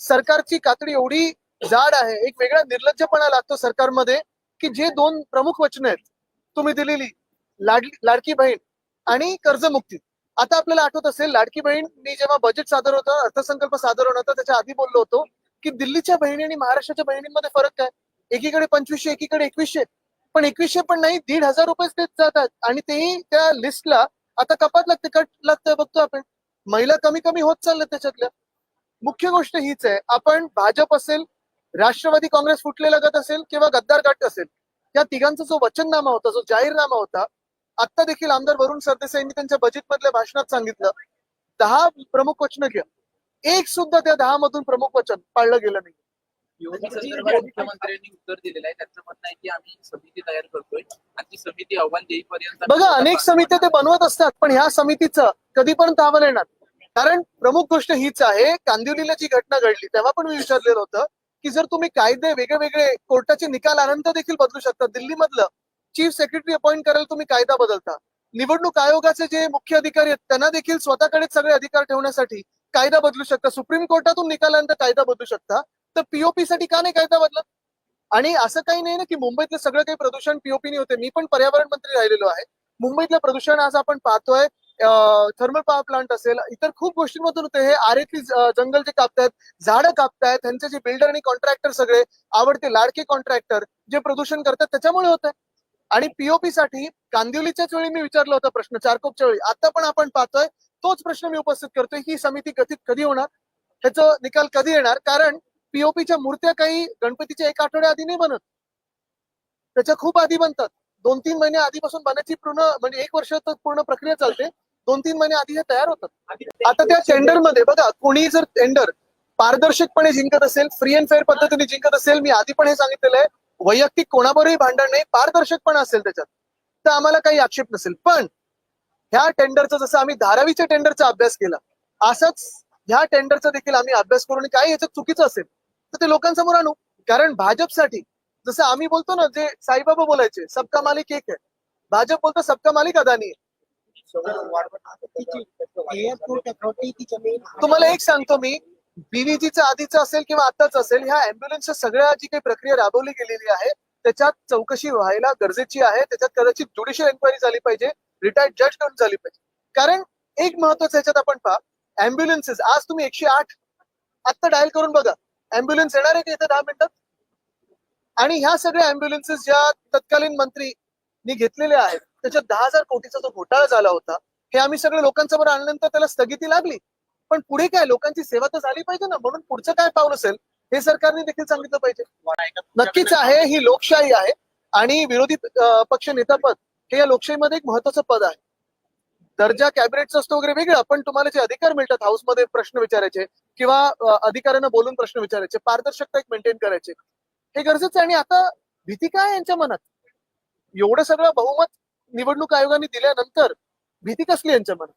सरकारची कातडी एवढी जाड आहे एक वेगळा निर्लज्जपणा लागतो सरकारमध्ये की जे दोन प्रमुख वचन आहेत तुम्ही दिलेली लाडली लाडकी बहीण आणि कर्जमुक्ती. आता आपल्याला आठवत असेल लाडकी बहीण मी जेव्हा बजेट सादर होतं अर्थसंकल्प सादर होणार होता त्याच्या आधी बोललो होतो की दिल्लीच्या बहिणी आणि महाराष्ट्राच्या बहिणींमध्ये फरक काय? एकीकडे पंचवीसशे एकीकडे एकवीसशे. पण एकवीसशे पण नाही दीड हजार रुपये देत जातात. आणि तेही त्या लिस्टला आता कपात लागते कट लागतं बघतो आपण. महिला कमी कमी होत चालल्या त्याच्यातल्या. मुख्य गोष्ट हीच आहे. आपण भाजप असेल राष्ट्रवादी काँग्रेस फुटलेला गट असेल किंवा गद्दार गट असेल या तिघांचा जो वचननामा होता जो जाहीरनामा होता आता देखील आमदार वरुण सरदेसाई यांनी त्यांच्या बजेट मधल्या भाषणात सांगितलं दहा प्रमुख वचन घ्या. एक सुद्धा त्या दहा मधून प्रमुख वचन पाळलं गेलं नाही. मुख्यमंत्र्यांनी उत्तर दिलेलं आहे. त्यांचं म्हणणं आहे की आम्ही समिती तयार करतोय आणि ती समिती अहवाल देईपर्यंत बघा अनेक समित्या ते बनवत असतात पण ह्या समितीचं कधीपर्यंत अहवाल येणार? कारण प्रमुख गोष्ट हीच आहे कांदिवलीला जी घटना घडली तेव्हा पण मी विचारलेलं होतं की जर तुम्ही कायदे वेगळे वेगळे कोर्टाचे निकाल आनंद देखील बदलू शकता दिल्लीमधलं चीफ सेक्रेटरी अपॉइंट करायला तुम्ही कायदा बदलता. निवडणूक आयोगाचे जे मुख्य अधिकारी आहेत त्यांना देखील स्वतःकडेच सगळे अधिकार ठेवण्यासाठी कायदा बदलू शकता. सुप्रीम कोर्टातून निकालानंतर कायदा बदलू शकता. तर पीओपी साठी का नाही कायदा बदलत? आणि असं काही नाही ना की मुंबईतलं सगळं काही प्रदूषण पीओपी होते. मी पण पर्यावरण मंत्री राहिलेलो आहे. मुंबईतलं प्रदूषण आज आपण पाहतोय. थर्मल पॉवर प्लांट असेल इतर खूप गोष्टींमधून होते. हे आरेतली जंगल जे कापतायत झाडं कापतायत त्यांचे जे बिल्डर आणि कॉन्ट्रॅक्टर सगळे आवडते लाडके कॉन्ट्रॅक्टर जे प्रदूषण करतात त्याच्यामुळे होत आणि पीओपी साठी कांदिवलीच्याच वेळी मी विचारलं होता प्रश्न चारकोपच्या वेळी. आता पण आपण पाहतोय तोच प्रश्न मी उपस्थित करतोय. ही समिती कथित कधी होणार? ह्याचा निकाल कधी येणार? कारण पीओपीच्या मूर्त्या काही गणपतीच्या एक आठवड्या आधी नाही बनत. त्याच्या खूप आधी बनतात. दोन तीन महिने आधीपासून बनायची पूर्ण म्हणजे एक वर्ष तर पूर्ण प्रक्रिया चालते. दोन तीन महिने आधी हे तयार होतात. आता त्या टेंडरमध्ये बघा कोणी जर टेंडर पारदर्शकपणे जिंकत असेल फ्री अँड फेअर पद्धतीने जिंकत असेल मी आधी पण हे सांगितलेलं आहे वैयक्तिक कोणाबरोबरही भांडण नाही पारदर्शकपणा असेल त्याच्यात तर आम्हाला काही आक्षेप नसेल. पण ह्या टेंडरचा जसं आम्ही धारावीच्या टेंडरचा अभ्यास केला असाच ह्या टेंडरचा देखील आम्ही अभ्यास करू आणि काही याच्यात चुकीचं असेल तर ते लोकांसमोर आणू. कारण भाजपसाठी जसं आम्ही बोलतो ना जे साईबाबा बोलायचे सबका मालिक एक आहे. भाजप बोलतो सबका मालिक अदानी आहे. तुम्हाला एक सांगतो मी बीव्हीजीचं आधीचं असेल किंवा आताच असेल ह्या अँब्युलन्सच्या सगळ्या जी काही प्रक्रिया राबवली गेलेली आहे त्याच्यात चौकशी व्हायला गरजेची आहे. त्याच्यात कदाचित ज्युडिशियल एन्क्वायरी झाली पाहिजे रिटायर्ड जजकडून झाली पाहिजे. कारण एक महत्वाचं ह्याच्यात आपण पहा अँब्युलन्सेस आज तुम्ही एकशे आठ आत्ता डायल करून बघा अँब्युलन्स येणार आहे का इथे दहा मिनिटात आणि ह्या सगळ्या अँब्युलन्सेस ज्या तत्कालीन मंत्रीनी घेतलेल्या आहेत त्याच्यात दहा हजार कोटीचा जो घोटाळा झाला होता हे आम्ही सगळे लोकांसमोर आणल्यानंतर त्याला स्थगिती लागली. पण पुढे काय? लोकांची सेवा तर झाली पाहिजे ना. म्हणून पुढचं काय पाऊल असेल हे सरकारने देखील सांगितलं पाहिजे. नक्कीच आहे ही लोकशाही आहे. आणि विरोधी पक्ष नेतापद हे या लोकशाहीमध्ये एक महत्वाचं पद आहे. दर्जा कॅबिनेटचा असतो वगैरे वेगळा पण तुम्हाला जे अधिकार मिळतात हाऊसमध्ये प्रश्न विचारायचे किंवा अधिकाऱ्यांना बोलून प्रश्न विचारायचे पारदर्शकता एक मेंटेन करायचे हे गरजेचं आहे. आणि आता भीती काय यांच्या मनात? एवढं सगळं बहुमत निवडणूक आयोगाने दिल्यानंतर भीती कसली यांच्या मनात?